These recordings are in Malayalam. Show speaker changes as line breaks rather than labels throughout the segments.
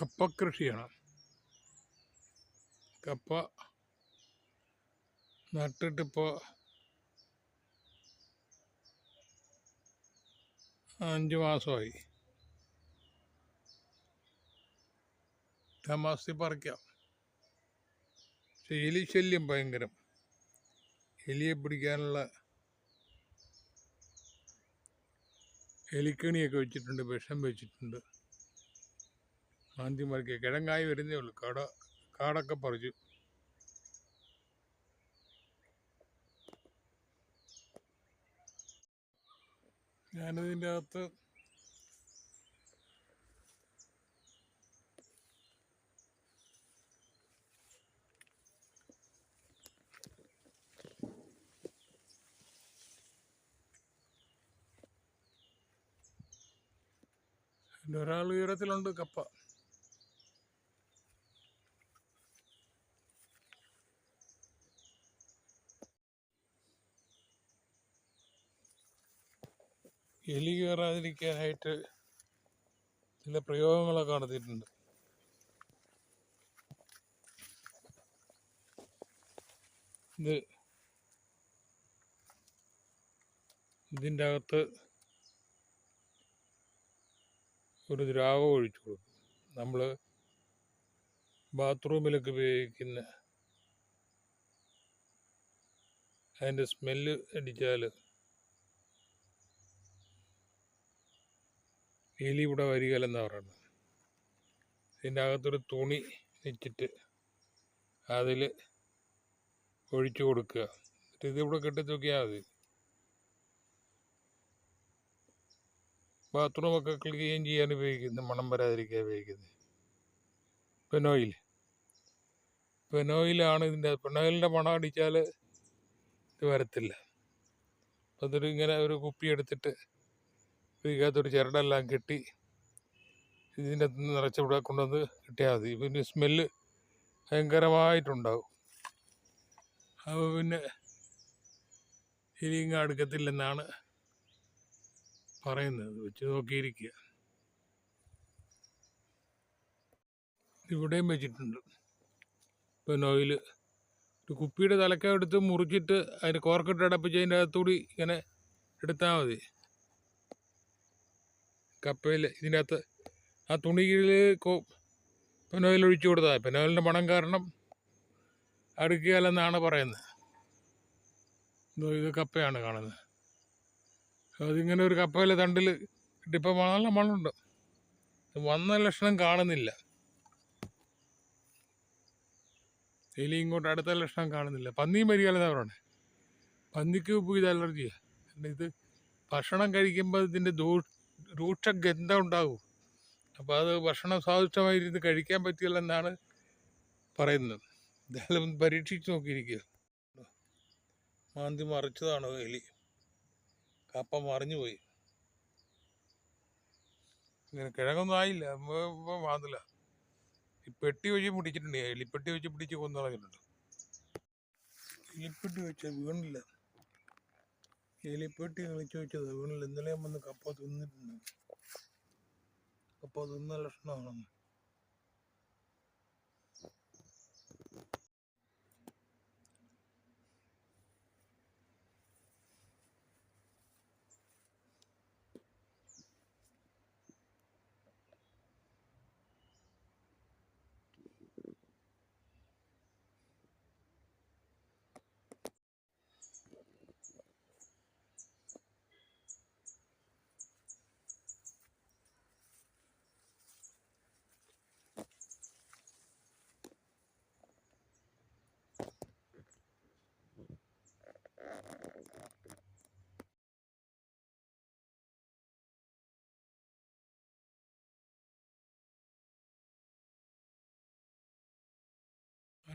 കപ്പ കൃഷിയാണ് കപ്പ നട്ടിട്ടിപ്പോൾ അഞ്ച് മാസമായി. മാസത്തിൽ പറിക്കാം. പക്ഷെ എലി ശല്യം ഭയങ്കരം. എലിയെ പിടിക്കാനുള്ള എലിക്കണിയൊക്കെ വെച്ചിട്ടുണ്ട് വിഷം വെച്ചിട്ടുണ്ട്. മാന്തി മറിക്കുക കിഴങ്ങായി വരുന്നേ ഉള്ളൂ. കാട കാടൊക്കെ പറിച്ചു. ഞാനിതിന്റെ അകത്ത് ഒരാൾ ഉയരത്തിലുണ്ട് കപ്പ. എലി കയറാതിരിക്കാനായിട്ട് ചില പ്രയോഗങ്ങളൊക്കെ നടത്തിയിട്ടുണ്ട്. ഇത് ഇതിന്റെ അകത്ത് ഒരു ദ്രാവകം ഒഴിച്ചു കൊടുക്കും. നമ്മൾ ബാത്റൂമിലൊക്കെ ഉപയോഗിക്കുന്ന അതിന്റെ സ്മെല്ല് അടിച്ചാൽ എലി ഇവിടെ വരികയില്ലെന്നാണ് പറയുന്നത്. ഇതിന്റെ അകത്തൊരു തുണി വെച്ചിട്ട് അതിൽ ഒഴിച്ചു കൊടുക്കുക. എന്നിട്ട് ഇതിവിടെ കെട്ടി തൂക്കിയാൽ മതി. ബാത്റൂമൊക്കെ ക്ലീൻ ചെയ്യാൻ ഉപയോഗിക്കുന്നത് മണം വരാതിരിക്കാൻ ഉപയോഗിക്കുന്നത്. പെനോയിൽ. പെനോയിലാണ് ഇതിന്റെ പെനോയിലിന്റെ മണം അടിച്ചാൽ ഇത് വരത്തില്ല. അപ്പം അതൊരു ഇങ്ങനെ ഒരു കുപ്പി എടുത്തിട്ട് ഇതിനകത്തൊരു ചിരടെല്ലാം കെട്ടി ഇതിന്റെ അകത്ത് നിറച്ച് ഇവിടെ കൊണ്ടുവന്ന് കിട്ടിയാൽ മതി. പിന്നെ സ്മെല്ല് ഭയങ്കരമായിട്ടുണ്ടാവും. അപ്പോൾ പിന്നെ ഇനിയും അടുക്കത്തില്ലെന്നാണ് പറയുന്നത്. വെച്ച് നോക്കിയിരിക്കുക. ഇവിടെയും വെച്ചിട്ടുണ്ട്. പെനോയിൽ ഒരു കുപ്പിയുടെ തലക്കെടുത്ത് മുറിച്ചിട്ട് അതിന് കോർക്കിട്ട് അടപ്പിച്ച് അതിന്റെ അകത്തുകൂടി ഇങ്ങനെ എടുത്താൽ മതി. കപ്പയിൽ ഇതിന്റെ അകത്ത് ആ തുണിയിൽ പെനോയിൽ ഒഴിച്ചു കൊടുത്താൽ പെനോയിലിന്റെ മണം കാരണം അടുക്കുകയല്ലെന്നാണ് പറയുന്നത്. ഇതോ കപ്പയാണ് കാണുന്നത്. അതിങ്ങനെ ഒരു കപ്പയിലെ തണ്ടിൽ ഇട്ടിപ്പോൾ നല്ല മണമുണ്ട്. ഇത് വന്ന ലക്ഷണം കാണുന്നില്ല. എലി ഇങ്ങോട്ട് അടുത്ത ലക്ഷണം കാണുന്നില്ല. പന്നിയും വരികയല്ലെന്നാ പറയണേ? പന്നിക്ക് ഇപ്പോൾ ഇത് അലർജിയാണ് ഇത് ഭക്ഷണം കഴിക്കുമ്പോൾ ഇതിന്റെ ദൂ രൂക്ഷ ഗന്ധം ഉണ്ടാകും അപ്പോൾ അത് ഭക്ഷണം സ്വാദിഷ്ടമായി ഇരുന്ന് കഴിക്കാൻ പറ്റില്ലെന്നാണ് പറയുന്നത്. എന്തായാലും പരീക്ഷിച്ച് നോക്കിയിരിക്കുക. മാന്തി മറിച്ചതാണ് എലി? കപ്പ മറിഞ്ഞു പോയി ഇങ്ങനെ കിഴങ്ങൊന്നും ആയില്ല. മാന്തില്ല. പെട്ടി വെച്ച് പിടിച്ചിട്ടുണ്ട്. എലിപ്പെട്ടി വെച്ച് പിടിച്ച് കൊന്നു കളഞ്ഞിട്ടുണ്ട്. എലിപ്പെട്ടി വെച്ച് വീണില്ല. എലിപ്പെട്ടി കളിച്ചു വെച്ചത്. വീണിൽ ഇന്നലെ വന്ന് കപ്പ തിന്നിട്ടുണ്ട്. കപ്പ തിന്ന ലക്ഷണമാണ്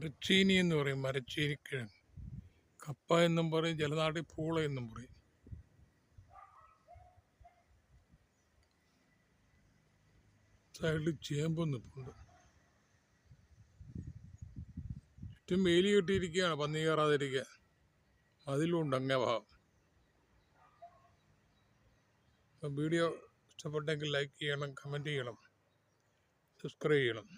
മരച്ചീനി എന്ന് പറയും മരച്ചീനിക്കിഴങ്ങ്. കപ്പ എന്നും പറയും ജലനാട്ടി പൂള എന്നും പറയും. സൈഡിൽ ചേമ്പും നിൽപ്പുണ്ട് ചുറ്റും വേലി കെട്ടിയിരിക്കുകയാണ് പന്നി കയറാതിരിക്കുക അതിലുണ്ട് അങ്ങേ ഭാഗം. വീഡിയോ ഇഷ്ടപ്പെട്ടെങ്കിൽ ലൈക്ക് ചെയ്യണം കമന്റ് ചെയ്യണം സബ്സ്ക്രൈബ് ചെയ്യണം.